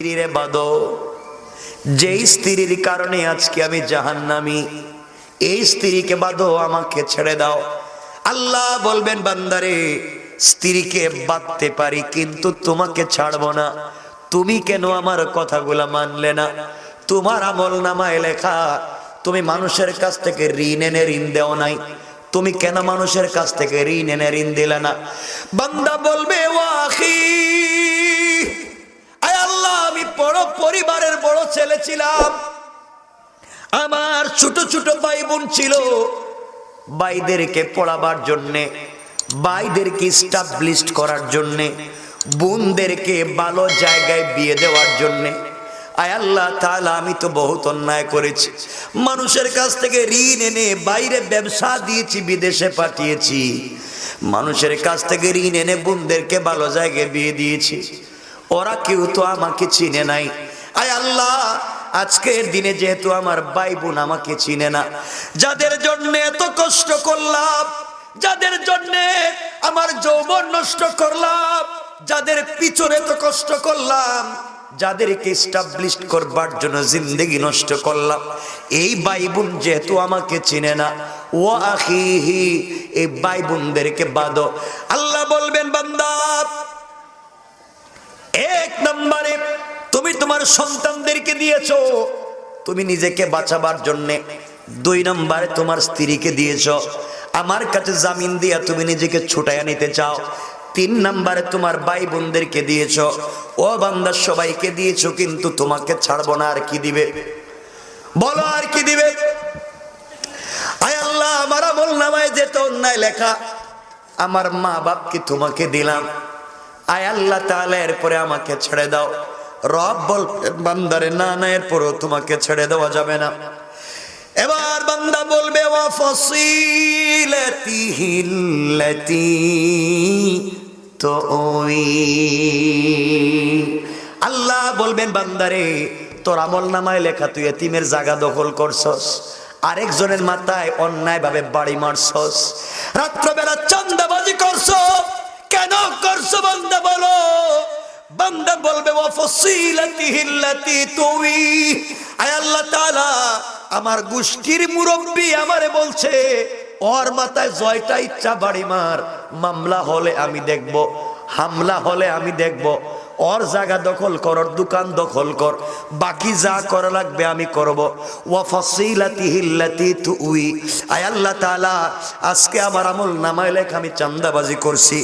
স্ত্রীরে বাদো। যেই স্ত্রীর কারণে আজকে আমি জাহান্নামি, এই স্ত্রীকে বাদো আমাকে ছেড়ে দাও। আল্লাহ বলবেন, বান্দারে, স্ত্রীকে বাঁধতে পারি, কিন্তু তোমাকে ছাড়বো না। তুমি কেন আমার কথাগুলা মানলে না? তোমার আমল নামায় লেখা, তুমি মানুষের কাছ থেকে ঋণ এনে ঋণ দেও নাই। তুমি কেন মানুষের কাছ থেকে ঋণ এনে ঋণ দিলে না? বান্দা বলবে ওয়াখি আমি বড় পরিবারের বড় ছেলে ছিলাম। আমার ছোট ছোট ভাই বোন ছিল। ভাইদেরকে পড়াবার জন্যে, ভাইদেরকে স্টাবলিশড করার জন্যে, বোনদেরকে ভালো জায়গায় বিয়ে দেওয়ার জন্যে। আয় আল্লাহ তাহলে আমি তো বহুত অন্যায় করেছি। মানুষের কাছ থেকে ঋণ এনে বাইরে ব্যবসা দিয়েছি, বিদেশে পাঠিয়েছি। মানুষের কাছ থেকে ঋণ এনে বোনদেরকে ভালো জায়গায় বিয়ে দিয়েছি। ওরা কেউ তো আমাকে চিনে নাই। আয় আল্লাহ, আজকের দিনে যেহেতু আমার ভাই বোন আমাকে চিনে না, যাদের জন্য এত কষ্ট করলাম, যাদের জন্য আমার যৌবন নষ্ট করলাম, যাদের পিছনে এত কষ্ট করলাম, যাদেরকে স্টাবলিশ করবার জন্য জিন্দগি নষ্ট করলাম, এই ভাই বোন যেহেতু আমাকে চিনে না ও আখিহি, এই ভাই বোনদেরকে বাদো আল্লাহ বলবেন, বান্দা এক নম্বরে, তুমি তোমার সন্তানদেরকে দিয়েছ। তুমি নিজেকে বাঁচাবার জন্যে দুই নম্বরে তোমার স্ত্রীকে দিয়েছ। আমার কাছে জামিন দিয়া তুমি নিজেকে ছুটাইয়া নিতে চাও। তিন নম্বরে তোমার ভাই বোনদেরকে দিয়েছ। ও বান্দার সবাইকে দিয়েছ, কিন্তু তোমাকে ছাড়বো না, আর কি দিবে? বলো, আর কি দিবে? আয় আল্লাহ, আমার আমল নামায় যেত, অন্যায় লেখা। আমার মা বাপকে তোমাকে দিলাম। আয় আল্লাহ তাহলে এরপরে আমাকে ছেড়ে দাও। রব বল, বান্দারে, না না, এরপরেও তোমাকে ছেড়ে দেওয়া যাবে না। এবার বান্দা বলবে তুই। আল্লাহ বলবেন, বান্দারে, তোর আমল নামায় লেখা তুই এতিমের জায়গা দখল করছস। আরেকজনের মাথায় অন্যায় ভাবে বাড়ি মারছস। রাত্রবেলা চান্দাবাজি করছ বান্দা বলবে আল্লাহ তাআলা, আমার গোষ্ঠীর মুরব্বী আমারে বলছে, ওর মাথায় জয়টা ইচ্ছা বাড়ি মার, মামলা হলে আমি দেখব, হামলা হলে আমি দেখব, ওর জায়গা দখল কর, ওর দোকান দখল কর, বাকি যা করা লাগবে আমি করব। ওয়া ফাসিলাতিহিল্লাতি তুই আয় আল্লাহ তাআলা, আজকে আমার আমল নামায় লেখা, আমি চান্দাবাজি করছি।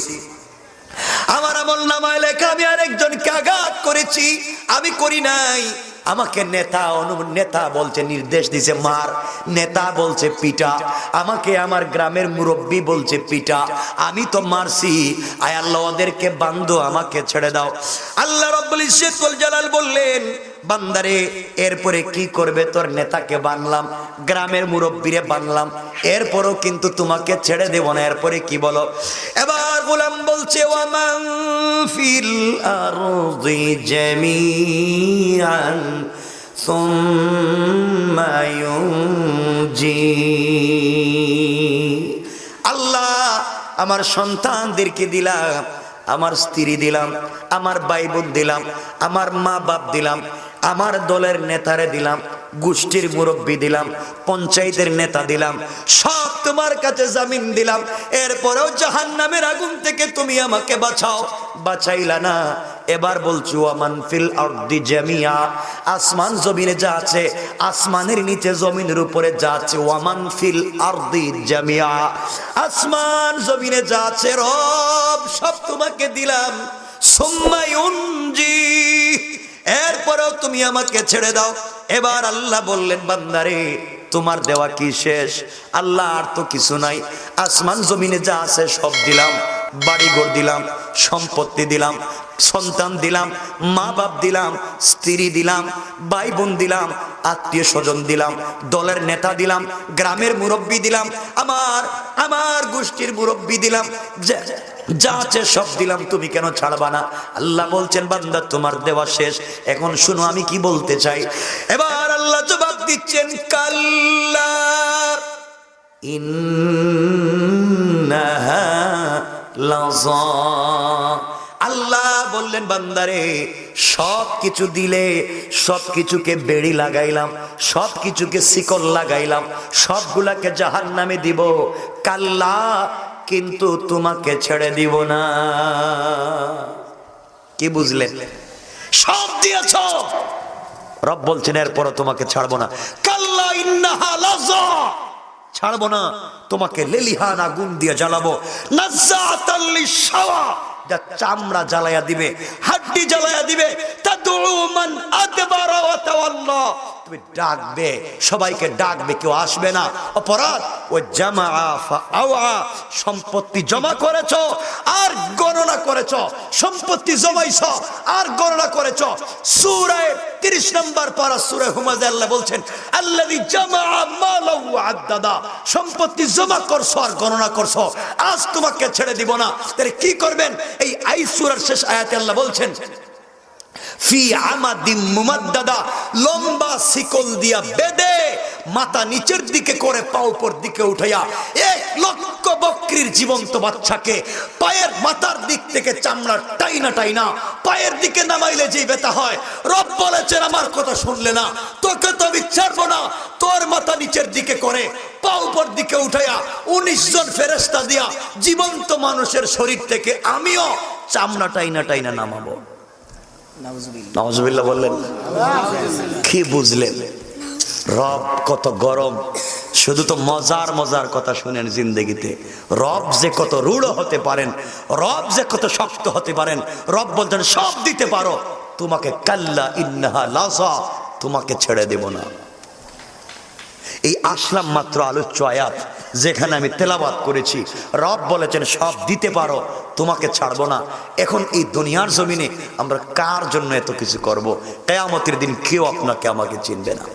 আমল নামায় লেখা, আমি আরেকজনকে আঘাত করেছি, আমি করি নাই। আমাকে নেতা অনু নেতা বলছে, নির্দেশ দিছে, মার। নেতা বলছে, পিটা। আমাকে আমার গ্রামের মুরব্বী বলছে, পিটা। আমি তো মারছি। আয় আল্লাহ, ওদেরকে বান্ধ, আমাকে ছেড়ে দাও। আল্লাহ রব্বুল ইসেতুল জালাল বললেন বান্দারে, এরপরে কি করবে তোর নেতাকে বানলাম, গ্রামের মুরব্বীরে বানলাম, এরপরও কিন্তু তোমাকে ছেড়ে দেব না, এরপরে কি বলো? এবার গোলাম বলছে আল্লাহ আমার সন্তানদেরকে দিলাম, আমার স্ত্রী দিলাম, আমার ভাই দিলাম, আমার মা বাপ দিলাম আমার দলের নেতারে দিলাম, গোষ্ঠীর মুরব্বী দিলাম, পঞ্চায়েতের নেতা দিলাম, সব তোমার কাছে জামিন দিলাম। এরপরেও জাহান নামের আগুন থেকে তুমি আমাকে বাঁচাও। বাঁচাইলা না। এবার বলছো আমান ফিল আরদি জামিয়া। আসমান জমিনে যা আছে, আসমানের নিচে জমিনের উপরে যা আছে, ওয়ামান ফিল আরদি জামিয়া। আসমান জমিনে যা আছে, রব, সব তোমাকে দিলাম। সুম্মায়ুনজি এরপরেও তুমি আমাকে ছেড়ে দাও। এবার আল্লাহ বললেন, বান্দারে, তোমার দেওয়া কি শেষ? আল্লাহ আর তো কিছু নাই। আসমান জমিনে যা আছে সব দিলাম। বাড়িঘর দিলাম, সম্পত্তি দিলাম, সন্তান দিলাম মা বাপ দিলাম, স্ত্রী দিলাম ভাই বোন দিলাম আত্মীয় স্বজন দিলাম, দলের নেতা দিলাম, গ্রামের মুরব্বী দিলাম, আমার আমার গোষ্ঠীর মুরব্বী দিলাম, যা আছে সব দিলাম, তুমি কেন ছাড়বা না? আল্লাহ বলছেন, বান্দা, তোমার দেওয়া শেষ। এখন শুনো, আমি কি বলতে চাই? এবার আল্লাহ জবাব দিচ্ছেন, কাল্লা। ইন্নাহা বললেন, বান্দারে, সব কিছু দিলে সব কিছুকে বেড়ি লাগাইলাম, সব কিছুকে শিকল লাগাইলাম, সবগুলাকে জাহান নামে দিব। কাল্লা কিন্তু তোমাকে ছেড়ে দিব না। কি বুঝলেন সব দিয়েছ। রব বলছেন, এরপরও তোমাকে ছাড়বো না। কাল্লা ইন্নাহা লাযা। ছাড়বো না, তোমাকে লেলিহান আগুন দিয়ে জ্বালাবো। নাজ্জাতাল লিশাওয়া যা চামড়া জ্বালাইয়া দিবে হাড্ডি জ্বালাইয়া দিবে তুমি ডাকবে, সবাইকে ডাকবে, কেউ আসবে না। অপরাধ ও জামা সম্পত্তি জমা করেছ আর গণনা করেছ, সম্পত্তি জমাইছ আর গণনা করেছ। সূরায়ে 30 নম্বর পারা সূরা হুমাজ আল্লাহ বলছেন জামা মালাহু সম্পত্তি জমা করছ আর গণনা করছ। আজ তোমাকে ছেড়ে দিব না। তাহলে কি করবেন? এই আই সূরার শেষ আয়াতে আল্লাহ বলছেন ফি আমাদিম মুমাদ্দাদা, লম্বা শিকল দিয়া বেদে মাথা নিচের দিকে করে পা উপর দিকে উঠাইয়া এক লক্ষ বকরির জীবন্ত বাচ্চাকে পায়ের মাথার দিক থেকে চামড়া টাইনা টাইনা পায়ের দিকে নামাইলে যে ব্যথা হয়। রব বলেছেন, আমার কথা শুনলে না, তোকে তো আমি ছাড়বো না। তোর মাথা নিচের দিকে করে পা উপর দিকে উঠাইয়া উনিশ জন ফেরেস্তা দিয়া জীবন্ত মানুষের শরীর থেকে আমিও চামড়া টাইনা টাইনা নামাবো। নওয়াজবিল্লাহ বললেন, কি বুঝলেন? রব কত গরম, শুধু তো মজার মজার কথা শুনেন জিন্দগিতে। রব যে কত রূঢ় হতে পারেন, রব যে কত শক্ত হতে পারেন, রব বলছেন সব দিতে পারো, তোমাকে কাল্লা ইন্নাহা লাজা তোমাকে ছেড়ে দেব না। এই আসলাম মাত্র আলোচ্য আয়াত, যেখানে আমি তেলাবাদ করেছি। রব বলেছেন, সব দিতে পারো তোমাকে ছাড়বো না। এখন এই দুনিয়ার জমিনে আমরা কার জন্য এত কিছু করব? কেয়ামতের দিন কেউ আপনাকে আমাকে চিনবে না।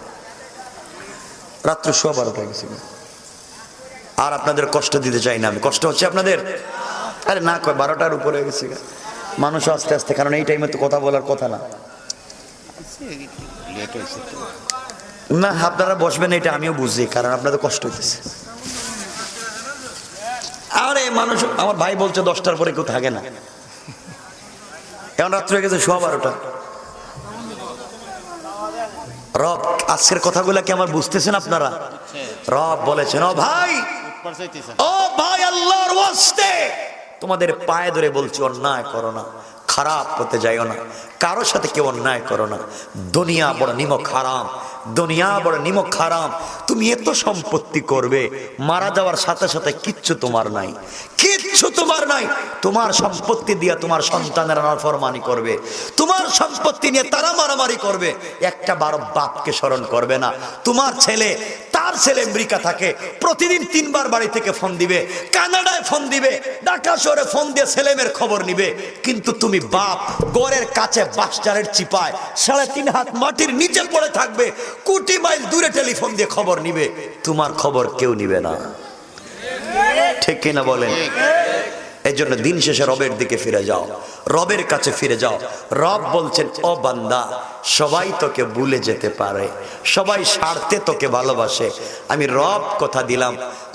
রাত্র শোয়া বারোটা আর আপনাদের কষ্ট দিতে চাই না আমি। কষ্ট হচ্ছে আপনাদের? আরে না কয়, বারোটার উপরে গেছে। মানুষ আস্তে আস্তে, কারণ এই টাইমে তো কথা বলার কথা না। না, আপনারা বসবেন, এটা আমিও বুঝি, কারণ আপনাদের কষ্ট হইতেছে। মানুষ, আমার ভাই বলছে দশটার পরে কেউ থাকে না। এখন রাত্রে গেছে, সোয়া বারোটা। রব, আজকের কথাগুলা কি আমার বুঝতেছেন আপনারা? রব বলেছেন, ও ভাই। ও ভাই আল্লাহর ওয়াস্তে, তোমাদের পায়ে ধরে বলছি, অন্যায় করো না, খারাপ হতে যাইও না, কারোর সাথে কেউ অন্যায় করো না। দুনিয়া বড় নিমক হারাম দুনিয়া বড় নিমক হারাম তুমি এত সম্পত্তি করবে, মারা যাওয়ার সাথে সাথে কিচ্ছু তোমার নাই। কিচ্ছু তোমার নাই। তোমার সম্পত্তি দিয়ে তোমার সন্তানেরা নাফরমানি করবে। তোমার সম্পত্তি নিয়ে তারা মারামারি করবে। একটা বারো বাপকে স্মরণ করবে না। তোমার ছেলে তার ছেলে আমেরিকা থাকে, প্রতিদিন তিনবার বাড়ি থেকে ফোন দিবে, কানাডায় ফোন দিবে, ঢাকা শহরে ফোন দিয়ে ছেলেমের খবর নিবে। কিন্তু তুমি বাপ, গড়ের কাছে বাসচারের চিপায়, সাড়ে তিন হাত মাটির নিচে পড়ে থাকবে, কোটি মাইল দূরে টেলিফোন দিয়ে খবর নিবে। তোমার খবর কেউ নিবে না। ঠিক কিনা বলেন? এই জন্য দিন শেষে রবের দিকে ফিরে যাও, রবের কাছে ফিরে যাও। রব বলছেন, ও বান্দা সবাই তোকে ভুলে যেতে পারে, সবাই স্বার্থে তোকে ভালোবাসে। আমি রব কথা দিলাম,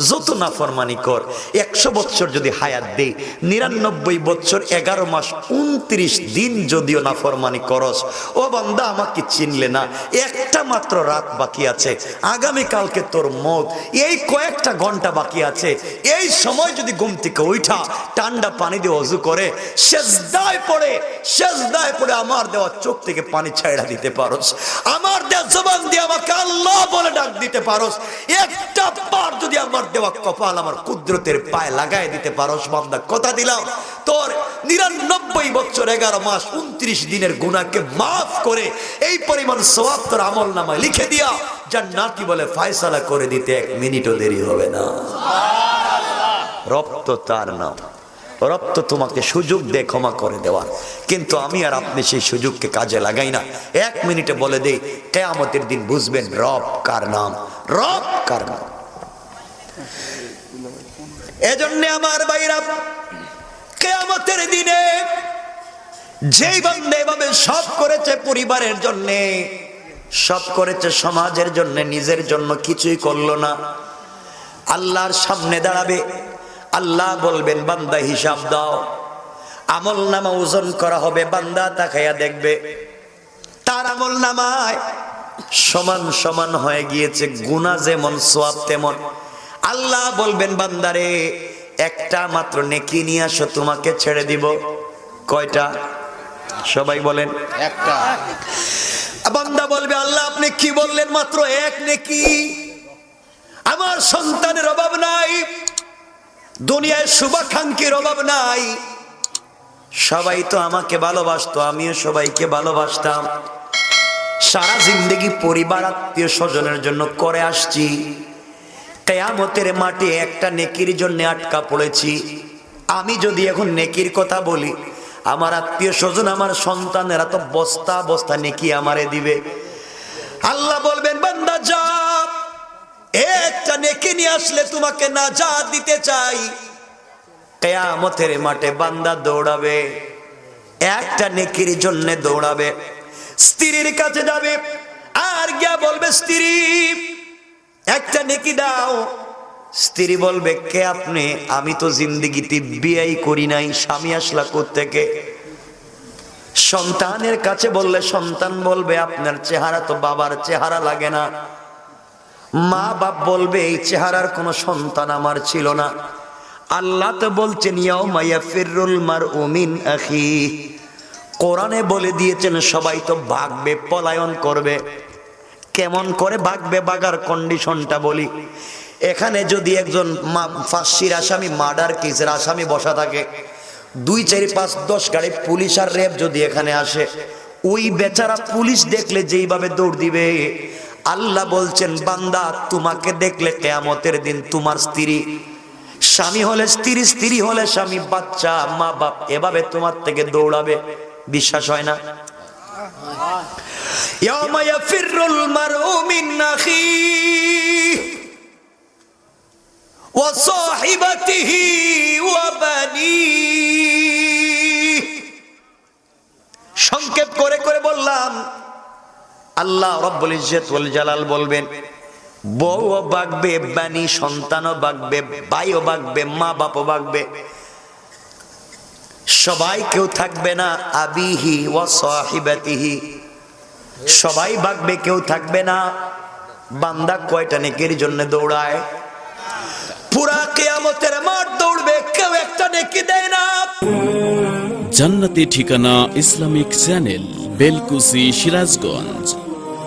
যত নাফরমানি কর, একশো বছর যদি হায়াত দেই, নিরানব্বই বছর এগারো মাস উনত্রিশ দিন যদিও নাফরমানি করস, ও বান্দা আমাকে চিনলে না, একটা মাত্র রাত বাকি আছে, আগামীকালকে তোর মত, এই কয়েকটা ঘণ্টা বাকি আছে, এই সময় যদি ঘুম থেকে উঠা, ঠান্ডা পানি দিয়ে অজু করে শেষদায় পড়ে শেষদায় পড়ে আমার দেওয়া চোখ থেকে পানি ছাইড়া দিতে পারোস। আমার দেওয়া জবান দিয়ে আমাকে আল্লাহ বলে ডাক দিতে পারোস। একটা বার যদি আমার দেওয়া কপাল আমার কুদরতের পায়ে লাগাই দিতে পারোস বান্দা কথা দিলাম। তোর নিরানব্বই বছর এগারো মাস উনত্রিশ দিনের গুণাকে মাফ করে এই পরিমাণ সবাব তোর আমল নামায় লিখে দিয়া জান্নাতি বলে ফায়সালা করে দিতে এক মিনিটও দেরি হবে না। রক্ত তার নাম। রক্ত তোমাকে সুযোগ দিয়ে ক্ষমা করে দেওয়ার। কিন্তু আমি আর আপনি সেই সুযোগকে কাজে লাগাই না। এক মিনিটে বলে দেই, কেয়ামতের দিন বুঝবেন রব কার নাম। রব কার নাম। এজন্য আমার বাইরা কেয়ামতের দিনে যেই বান্দা এভাবে সব করেছে পরিবারের জন্য, সব করেছে সমাজের জন্য, নিজের জন্য কিছুই করল না। আল্লাহর সামনে দাঁড়াবে। আল্লাহ বলবেন বান্দা হিসাব দাও। আমল নামা ওজন করা হবে বান্দা তাকাইয়া দেখবে। তার আমল নামায় সমান সমান হয়ে গিয়েছে গুণা যেমন সোয়াব তেমন। আল্লাহ বলবেন বান্দারে একটা মাত্র নেকি নিয়ে আসো তোমাকে ছেড়ে দিব। কয়টা? সবাই বলেন। একটা। বান্দা বলবে আল্লাহ আপনি কি বললেন মাত্র এক নেকি? আমার সন্তানের অভাব নাই। দুনিয়ায় শুভাকাঙ্ক্ষীর অভাব নাই। সবাই তো আমাকে ভালোবাসতো, আমিও সবাইকে ভালোবাসতাম। সারা জিন্দগি পরিবার, আত্মীয় স্বজনের জন্য করে আসছি। কেয়ামতের মাঠে একটা নেকির জন্য আটকা পড়েছি। আমি যদি এখন নেকির কথা বলি, আমার আত্মীয় স্বজন, আমার সন্তানেরা তো বস্তা বস্তা নেকি আমারে দিবে। আল্লাহ নেকি নিয়ে আসলে তোমাকে না যা দিতে চাই। কেয়ামতের মাঠে বান্দা দৌড়াবে, একটা নেকির জন্য দৌড়াবে, স্ত্রীর কাছে যাবে, আর গিয়া বলবে, স্ত্রী, একটা নেকি দাও। স্ত্রী বলবে, কে আপনি? আমি তো জিন্দিগিতে বিয়াই করি নাই, স্বামী আসলা থেকে সন্তানের কাছে বললে, সন্তান বলবে, আপনার চেহারা তো বাবার চেহারা লাগে না। মা বাপ বলবে, এই চেহারার কোনো সন্তান আমার ছিল না। আল্লাহ তো বলছেন ইয়াউমাইয়া ফিররুল মার উমিন আখি। কোরআনে বলে দিয়েছেন, সবাই তো ভাগবে পলায়ন করবে। কেমন করে ভাগবে বাগার কন্ডিশনটা বলি। এখানে যদি একজন ফাঁসির আসামি, মার্ডার কেসের আসামি বসা থাকে, দুই, চারি, পাঁচ, দশ গাড়ি পুলিশ আর র্যাব যদি এখানে আসে, ওই বেচারা পুলিশ দেখলে যেইভাবে দৌড় দিবে আল্লাহ বলছেন, বান্দা, তোমাকে দেখলে কেয়ামতের দিন তোমার স্ত্রী। স্বামী হলে স্ত্রী স্ত্রী হলে স্বামী, বাচ্চা, মা বাপ, এভাবে তোমার থেকে দৌড়াবে। বিশ্বাস হয় না? সংক্ষেপ করে করে বললাম আল্লাহ রব্বুল ইজ্জত ওয়াল জালাল বলবেন বউও বাগবে বানি সন্তানও বাগবে, ভাইও বাগবে, মা বাপও বাগবে। সবাই কেউ থাকবে না আবিহি ওয়া সাহিবাতিহি। সবাই ভাগবে কেউ থাকবে না। বান্দা কয়টা নেকির জন্য দৌড়ায়? পুরা কেয়ামতের মাঠ দৌড়বে, কেউ একটা নেকি দেয় না। জান্নাতি ঠিকানা ইসলামিক চ্যানেল বেলকুসি সিরাজগঞ্জ।